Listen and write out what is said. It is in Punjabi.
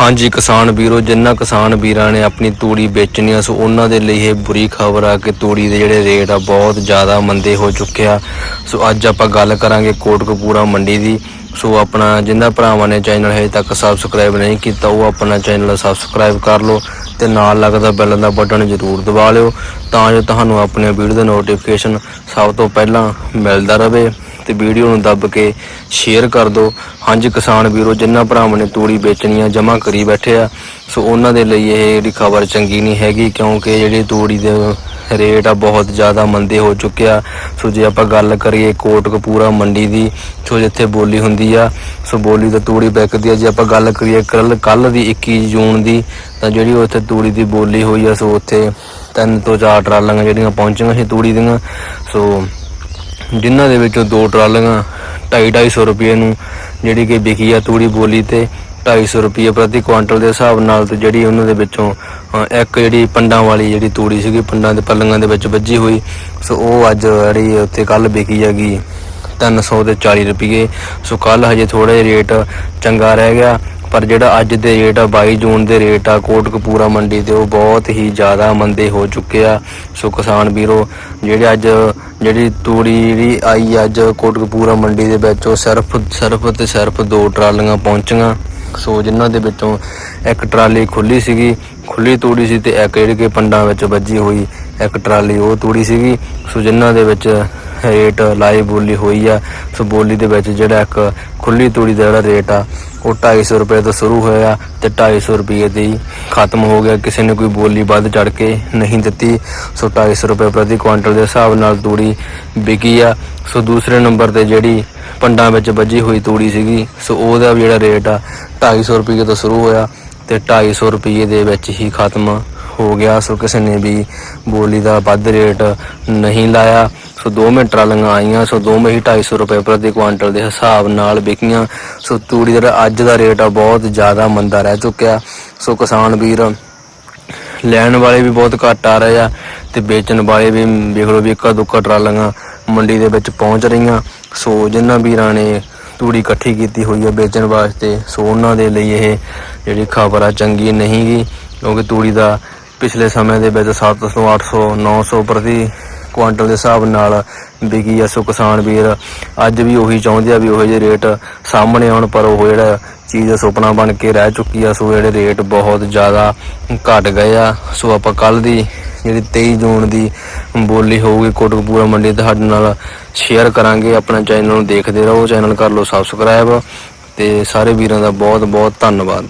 ਹਾਂਜੀ, ਕਿਸਾਨ ਵੀਰੋ, ਜਿੰਨਾ ਕਿਸਾਨ ਵੀਰਾਂ ਨੇ ਆਪਣੀ ਤੂੜੀ ਵੇਚਣੀ ਆ, ਸੋ ਉਹਨਾਂ ਦੇ ਲਈ ਇਹ ਬੁਰੀ ਖਬਰ ਆ ਕਿ ਤੂੜੀ ਦੇ ਜਿਹੜੇ ਰੇਟ ਆ ਬਹੁਤ ਜ਼ਿਆਦਾ ਮੰਦੇ ਹੋ ਚੁੱਕੇ ਆ। ਸੋ ਅੱਜ ਆਪਾਂ ਗੱਲ ਕਰਾਂਗੇ ਕੋਟਕਪੂਰਾ ਮੰਡੀ ਦੀ। ਸੋ ਆਪਣਾ ਜਿੰਨਾ ਭਰਾਵਾਂ ਨੇ ਚੈਨਲ ਹਜੇ ਤੱਕ ਸਬਸਕ੍ਰਾਈਬ ਨਹੀਂ ਕੀਤਾ, ਉਹ ਆਪਣਾ ਚੈਨਲ ਸਬਸਕ੍ਰਾਈਬ ਕਰ ਲਓ ਤੇ ਨਾਲ ਲੱਗਦਾ ਬੈਲ ਦਾ ਬਟਨ ਜ਼ਰੂਰ ਦਬਾ ਲਿਓ ਤਾਂ ਜੋ ਤੁਹਾਨੂੰ ਆਪਣੀਆਂ ਵੀਡੀਓ ਦਾ ਨੋਟੀਫਿਕੇਸ਼ਨ ਸਭ ਤੋਂ ਪਹਿਲਾਂ ਮਿਲਦਾ ਰਹੇ। ਤੇ ਵੀਡੀਓ ਨੂੰ ਦੱਬ ਕੇ ਸ਼ੇਅਰ ਕਰ ਦਿਓ ਹਾਂਜੀ ਕਿਸਾਨ ਵੀਰੋ ਜਿਨ੍ਹਾਂ ਭਰਾਵਾਂ ਨੇ ਤੂੜੀ ਵੇਚਣੀ ਆ ਜਮ੍ਹਾਂ ਕਰੀ ਬੈਠੇ ਆ, ਸੋ ਉਹਨਾਂ ਦੇ ਲਈ ਇਹ ਜਿਹੜੀ ਖਬਰ ਚੰਗੀ ਨਹੀਂ ਹੈਗੀ, ਕਿਉਂਕਿ ਜਿਹੜੀ ਤੂੜੀ ਦੇ ਰੇਟ ਆ ਬਹੁਤ ਜ਼ਿਆਦਾ ਮੰਦੇ ਹੋ ਚੁੱਕਿਆ ਸੋ ਜੇ ਆਪਾਂ ਗੱਲ ਕਰੀਏ ਕੋਟਕਪੂਰਾ ਮੰਡੀ ਦੀ, ਸੋ ਜਿੱਥੇ ਬੋਲੀ ਹੁੰਦੀ ਆ, ਸੋ ਬੋਲੀ ਤਾਂ ਤੂੜੀ ਵਿਕਦੀ ਆ। ਜੇ ਆਪਾਂ ਗੱਲ ਕਰੀਏ ਕੱਲ ਕੱਲ ਦੀ 21 ਜੂਨ ਦੀ, ਤਾਂ ਜਿਹੜੀ ਉੱਥੇ ਤੂੜੀ ਦੀ ਬੋਲੀ ਹੋਈ ਆ, ਸੋ ਉੱਥੇ ਤਿੰਨ ਤੋਂ ਚਾਰ ਟਰਾਲੀਆਂ ਜਿਹੜੀਆਂ ਪਹੁੰਚੀਆਂ ਸੀ ਤੂੜੀ ਦੀਆਂ, ਸੋ ਜਿਨ੍ਹਾਂ ਦੇ ਵਿੱਚੋਂ ਦੋ ਟਰਾਲੀਆਂ 2.5 ਰੁਪਏ ਨੂੰ ਜਿਹੜੀ ਕਿ ਵਿਕੀ ਆ ਤੂੜੀ ਬੋਲੀ ਤੇ 250 ਰੁਪਏ ਪ੍ਰਤੀ ਕੁਆਂਟਲ ਦੇ ਹਿਸਾਬ ਨਾਲ ਤੇ ਜਿਹੜੀ ਉਹਨਾਂ ਦੇ ਵਿੱਚੋਂ ਇੱਕ ਜਿਹੜੀ ਪੰਡਾਂ ਵਾਲੀ ਜਿਹੜੀ ਤੂੜੀ ਸੀਗੀ, ਪੰਡਾਂ ਦੇ ਪੱਲੀਆਂ ਦੇ ਵਿੱਚ ਵੱਜੀ ਹੋਈ। ਸੋ ਉਹ ਅੱਜ ਜਿਹੜੀ ਉੱਥੇ ਕੱਲ ਵਿਕੀ ਹੈਗੀ 300 ਤੇ 40 ਰੁਪਏ। ਸੋ ਕੱਲ ਹਜੇ ਥੋੜਾ ਜਿਹਾ ਰੇਟ ਚੰਗਾ ਰਹਿ ਗਿਆ। ਪਰ ਜਿਹੜਾ ਅੱਜ ਦੇ ਰੇਟ ਆ 22 ਜੂਨ ਦੇ ਰੇਟ ਆ, ਕੋਟਕਪੂਰਾ ਮੰਡੀ ਦੇ, ਉਹ ਬਹੁਤ ਹੀ ਜ਼ਿਆਦਾ ਮੰਦੇ ਹੋ ਚੁੱਕੇ ਆ। ਸੋ ਕਿਸਾਨ ਵੀਰੋ, ਜਿਹੜੇ ਅੱਜ, ਜਿਹੜੀ ਤੂੜੀ ਜਿਹੜੀ ਆਈ ਅੱਜ ਕੋਟਕਪੂਰਾ ਮੰਡੀ ਦੇ ਵਿੱਚ, ਉਹ ਸਿਰਫ ਸਿਰਫ ਤੇ ਸਿਰਫ ਦੋ ਟਰਾਲੀਆਂ ਪਹੁੰਚੀਆਂ। ਸੋ ਜਿਨ੍ਹਾਂ ਦੇ ਵਿੱਚੋਂ ਇੱਕ ਟਰਾਲੀ ਖੁੱਲੀ ਸੀਗੀ, ਖੁੱਲੀ ਤੂੜੀ ਸੀ ਤੇ ਇੱਕ ਜਿਹੜੀ ਕਿ ਪੰਡਾਂ ਵਿੱਚ ਵੱਜੀ ਹੋਈ ਇੱਕ ਟਰਾਲੀ, ਉਹ ਤੂੜੀ ਸੀਗੀ। ਸੋ ਜਿਨ੍ਹਾਂ ਦੇ ਵਿੱਚ ਰੇਟ ਲਾਈ ਬੋਲੀ ਹੋਈ ਆ, ਸੋ ਬੋਲੀ ਦੇ ਵਿੱਚ ਜਿਹੜਾ ਇੱਕ ਖੁੱਲੀ ਤੂੜੀ ਦਾ ਜਿਹੜਾ ਰੇਟ ਆ, ਉਹ 250 ਰੁਪਏ ਤੋਂ ਸ਼ੁਰੂ ਹੋਇਆ ਤੇ 250 ਰੁਪਏ ਤੇ ਹੀ ਖਤਮ ਹੋ ਗਿਆ। ਕਿਸੇ ਨੇ ਕੋਈ ਬੋਲੀ ਵੱਧ ਚੜ ਕੇ ਨਹੀਂ ਦਿੱਤੀ। ਸੋ 250 ਰੁਪਏ ਪ੍ਰਤੀ ਕੁਇੰਟਲ ਦੇ ਹਿਸਾਬ ਨਾਲ ਤੂੜੀ ਵਿਕੀ ਆ। ਸੋ ਦੂਸਰੇ ਨੰਬਰ ਤੇ ਜਿਹੜੀ ਪੰਡਾਂ ਵਿੱਚ ਵੱਜੀ ਹੋਈ ਤੂੜੀ ਸੀਗੀ, ਸੋ ਉਹਦਾ ਵੀ ਜਿਹੜਾ ਰੇਟ ਆ 250 ਰੁਪਏ ਤੋਂ ਸ਼ੁਰੂ ਹੋਇਆ ਤੇ 250 ਰੁਪਏ ਦੇ ਵਿੱਚ ਹੀ ਖਤਮ ਹੋ ਗਿਆ। ਸੋ ਕਿਸੇ ਨੇ ਵੀ ਬੋਲੀ ਦਾ ਵੱਧ ਰੇਟ ਨਹੀਂ ਲਾਇਆ। ਸੋ ਦੋਵੇਂ ਟਰਾਲੀਆਂ ਆਈਆਂ, ਸੋ ਦੋਵੇਂ ਹੀ 250 ਰੁਪਏ ਪ੍ਰਤੀ ਕੁਆਂਟਲ ਦੇ ਹਿਸਾਬ ਨਾਲ ਵਿਕੀਆਂ। ਸੋ ਤੂੜੀ ਦਾ ਅੱਜ ਦਾ ਰੇਟ ਆ ਬਹੁਤ ਜ਼ਿਆਦਾ ਮੰਦਾ ਰਹਿ ਚੁੱਕਿਆ। ਸੋ ਕਿਸਾਨ ਵੀਰ, ਲੈਣ ਵਾਲੇ ਵੀ ਬਹੁਤ ਘੱਟ ਆ ਰਹੇ ਆ ਤੇ ਵੇਚਣ ਵਾਲੇ ਵੀ ਵੇਖ ਲਓ ਵੀ ਇੱਕਾ ਦੁੱਕਾ ਟਰਾਲੀਆਂ ਮੰਡੀ ਦੇ ਵਿੱਚ ਪਹੁੰਚ ਰਹੀਆਂ। ਸੋ ਜਿਨ੍ਹਾਂ ਵੀਰਾਂ ਨੇ ਤੂੜੀ ਇਕੱਠੀ ਕੀਤੀ ਹੋਈ ਆ ਵੇਚਣ ਵਾਸਤੇ, ਸੋ ਉਹਨਾਂ ਦੇ ਲਈ ਇਹ ਜਿਹੜੀ ਖਬਰ ਆ ਚੰਗੀ ਨਹੀਂ ਗੀ, ਕਿਉਂਕਿ ਤੂੜੀ ਦਾ ਪਿਛਲੇ ਸਮੇਂ ਦੇ ਵਿੱਚ 700 800 900 ਪ੍ਰਤੀ ਕੁਆਂਟਲ ਦੇ ਹਿਸਾਬ ਨਾਲ ਵਿਕੀ ਆ ਸੋ ਕਿਸਾਨ ਵੀਰ। ਅੱਜ ਵੀ ਉਹੀ ਚਾਹੁੰਦੇ ਆ ਵੀ ਉਹੋ ਜਿਹੇ ਰੇਟ ਸਾਹਮਣੇ ਆਉਣ, ਪਰ ਉਹ ਜਿਹੜਾ ਚੀਜ਼ ਸੁਪਨਾ ਬਣ ਕੇ ਰਹਿ ਚੁੱਕੀ ਆ, ਸੋ ਜਿਹੜੇ ਰੇਟ ਬਹੁਤ ਜ਼ਿਆਦਾ ਘਟ ਗਏ ਆ। ਸੋ ਆਪਾਂ ਕੱਲ ਦੀ ਜਿਹੜੀ 23 ਜੂਨ ਦੀ ਬੋਲੀ ਹੋਊਗੀ, ਕੋਟਕਪੂਰਾ ਮੰਡੀ ਤੁਹਾਡੇ ਨਾਲ ਸ਼ੇਅਰ ਕਰਾਂਗੇ। ਆਪਣਾ ਚੈਨਲ ਨੂੰ ਦੇਖਦੇ ਰਹੋ ਚੈਨਲ ਕਰ ਲਓ ਸਬਸਕ੍ਰਾਈਬ ਤੇ ਸਾਰੇ ਵੀਰਾਂ ਦਾ ਬਹੁਤ ਬਹੁਤ ਧੰਨਵਾਦ।